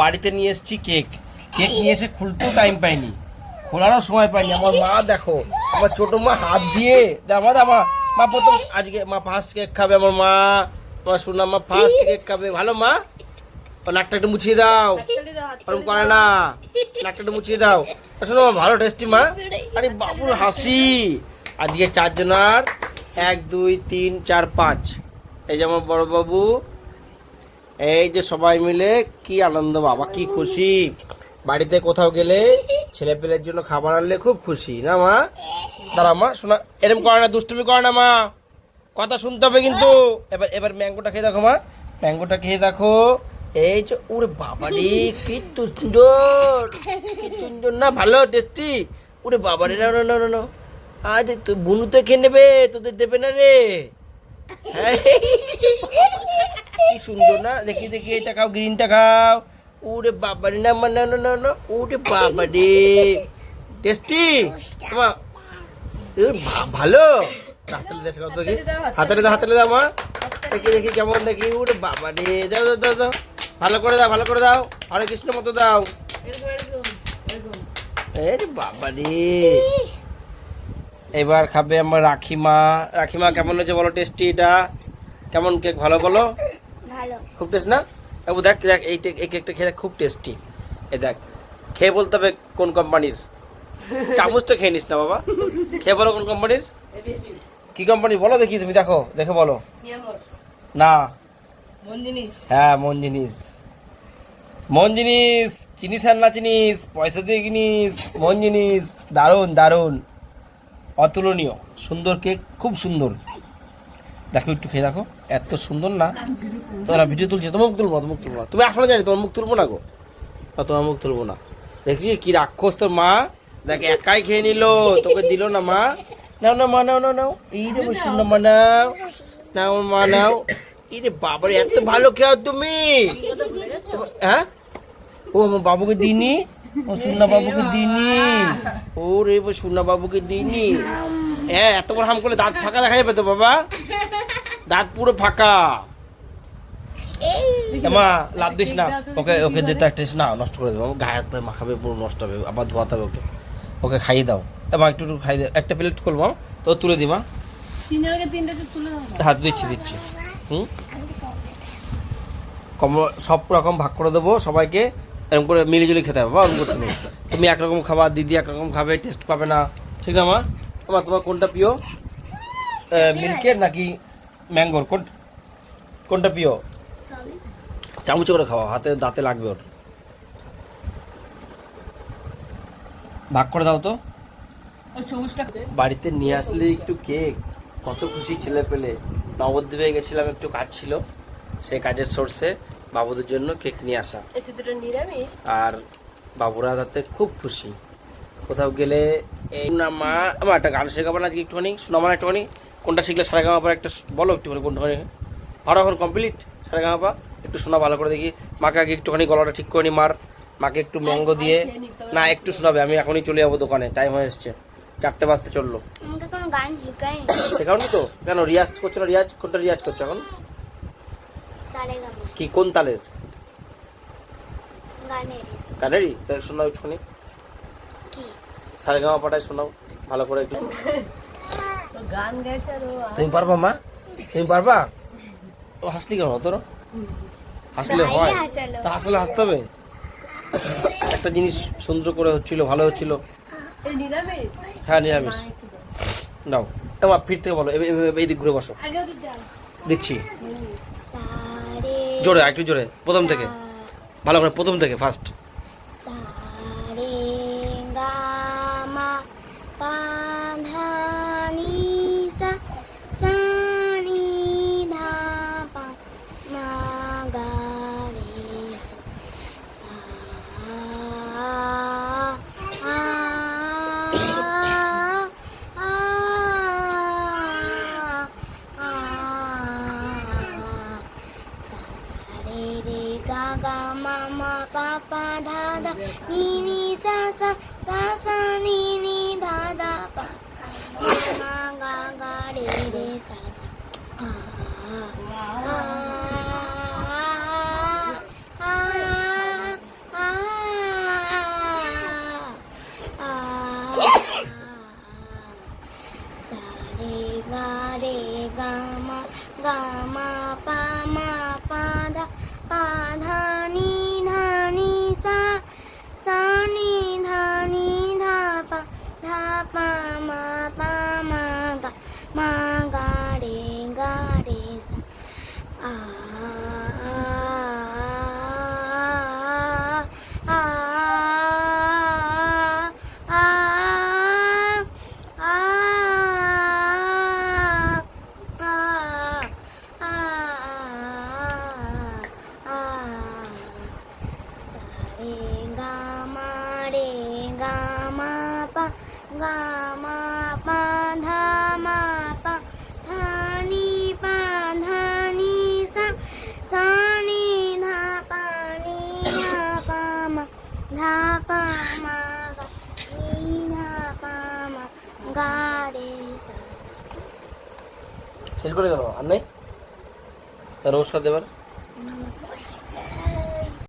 বাড়িতে নিয়ে এসেছি কেক। কেক নিয়ে এসে খুলতেও টাইম পাইনি। খোলারও সময় পাইনি। আমার মা দেখো আমার ছোট মা হাত দিয়ে দে মা মা প্রথম আজকে মা ফার্স্ট কেক খাবে আমার মা আমার শোনা মা ফার্স্ট কেক খাবে। ভালো মা? নাকটা একটু মুছিয়ে দাও। ওরকম করে না। নাকটা একটু মুছিয়ে দাও। শোনো মা, ভালো টেস্টি মা। আরে বাবুর হাসি। আজকে চারজনার এক দুই তিন চার পাঁচ। এই যে আমার বড় বাবু। এই যে সবাই মিলে কি আনন্দ বাবা কি খুশি। বাড়িতে কোথাও গেলে ছেলে পেলের জন্য খাবার আনলে খুব খুশি না মা? দাঁড়া মা শোনা এরম করে না দুষ্টুমি করে না মা। কথা শুনতে হবে কিন্তু। এবার এবার ম্যাঙ্গোটা খেয়ে দেখো মা। ম্যাঙ্গোটা খেয়ে দেখো। এই যে ওরে বাবা রে কি সুন্দর। কি সুন্দর না ভালো টেস্টি ওরে বাবা রে না না না না, আরে তুই বুনুতে খেয়ে নেবে তোদের দেবে না রে। কি সুন্দর না? দেখি দেখি এটা খাও গ্রিনটা খাও। ওরে বাবা রে না না না না না ওরে বাবা রে টেস্টি মা ভালো? হাতালে দেখ কত দেখি হাতালে দাও হাতালে দাও মা। দেখি দেখি কেমন দেখি ওরে বাবা রে দাও দাও দাও দাও। ভালো করে দাও ভালো করে দাও। হরে কৃষ্ণ মতো দাও। এরে বাবা রে এবার খাবে আমার রাখিমা। রাখিমা কেমন হয়েছে বলো টেস্টি এটা? কেমন কেক ভালো বলো? খুব টেস্ট না? বাবু দেখ দেখ এই এই কেকটা খেয়ে খুব টেস্টি এ দেখ খেয়ে বলতে হবে কোন কোম্পানির চামচটা খেয়ে নিস না বাবা। খেয়ে বলো কোন কোম্পানির কি কোম্পানি বলো দেখি তুমি দেখো দেখে বলো। না। হ্যাঁ মন জিনিস মন জিনিস চিনিস আর না চিনিস? পয়সা দিয়ে কিনিস। মন জিনিস দারুণ দারুণ। অতুলনীয়। সুন্দর কেক খুব সুন্দর। দেখো একটু খেয়ে দেখো। এত সুন্দর না। তোরা ভিডিও তুলছে তোমার মুখ তুলবো না, মুখ তুলবো। না তুমি আসলে জানি তোমার মুখ তুলবো না গো? না, তোমার মুখ তুলবো না। দেখছি কি রাক্ষস তোর মা। দেখ একাই খেয়ে নিল তোকে দিল না মা। নাও না মা নাও নাও নাও। এই রে সুন্দর মা নাও। নাও মা নাও। এই রে বাবারে এত ভালো খেয়াও তুমি। হ্যাঁ? ও বাবুকে দিনি ও সুন্না বাবুকে দিনি ও রে সুন্না বাবুকে দিনি হ্যাঁ এত বড় হাম করলে দাঁত ফাঁকা দেখা যাবে তো বাবা? দাঁত পুরো ফাঁকা। মা লাভ দিস না। ওকে ওকে দিতে একটা না নষ্ট করে দেবো। গায়ে হাত পায়ে মাখাবে পুরো নষ্ট হবে। আবার ধোয়াতে হবে ওকে। ওকে খাইয়ে দাও। এবার একটু একটু খাইয়ে দাও একটা প্লেট করব তো তুলে দিবা। হাত দিচ্ছি দিচ্ছি। হুম? কম সব রকম ভাগ করে দেবো সবাইকে। এরকম করে মিলিজুলি খেতে হবে বা ওরকম করতে নেই তুমি একরকম খাবা দিদি একরকম খাবে টেস্ট পাবে না। ঠিক না মা? তোমার তোমার কোনটা প্রিয়? মিল্কের নাকি ম্যাঙ্গোর? কোন কোনটা প্রিয়? চামচে করে খাওয়া হাতে দাঁতে লাগবে ওর। ভাগ করে দাও তো। বাড়িতে নিয়ে আসলে একটু কেক। কত খুশি ছেলে পেলে। নবদ্বীপে গেছিলাম একটু কাজ ছিল সেই কাজের সোর্সে বাবুদের জন্য কেক নিয়ে আসা। আর বাবুরা তাতে খুব খুশি। কোথাও গেলে এই না মা আমার একটা গান শেখাবো না আজকে একটুখানি শোনাবো না একটুখানি। কোনটা শিখলে সারে গামা একটা বলো একটুখানি কোনটাখানি। আরও এখন কমপ্লিট সারে গামা একটু শোনা ভালো করে দেখি। মাকে আগে একটুখানি গলাটা ঠিক করে নি মার। মাকে একটু ম্যাঙ্গো দিয়ে না একটু শোনাবে আমি এখনই চলে যাব দোকানে টাইম হয়ে এসছে। চারটে বাজতে চলল। শেখাওনি তো? কেন রিয়াজ করছ না রিয়াজ কোনটা রিয়াজ করছ এখন? কি কোন তালের? গানের তাহলে শোনাও একটুখানি। কি? সারে গামা পাঠায় শোনাও ভালো করে একটু। গান গাইছে তুমি পারবা মা? তুমি পারবা? ও হাসলি কেন তোর হাসলে হয়। তা আসলে হাসতে হবে? একটা জিনিস সুন্দর করে হচ্ছিল ভালো হচ্ছিল। হ্যাঁ নিরামিষ। নাও। তোমার ফির থেকে বলো এই দিক ঘুরে বসো। দিচ্ছি। জোরে একটু জোরে প্রথম থেকে। ভালো করে প্রথম থেকে ফার্স্ট ガガママパパダダニニササササニニダダパマガガレレササあああああされがれがまがま শেষ করে গেল। আর নাই? নমস্কার দেবার।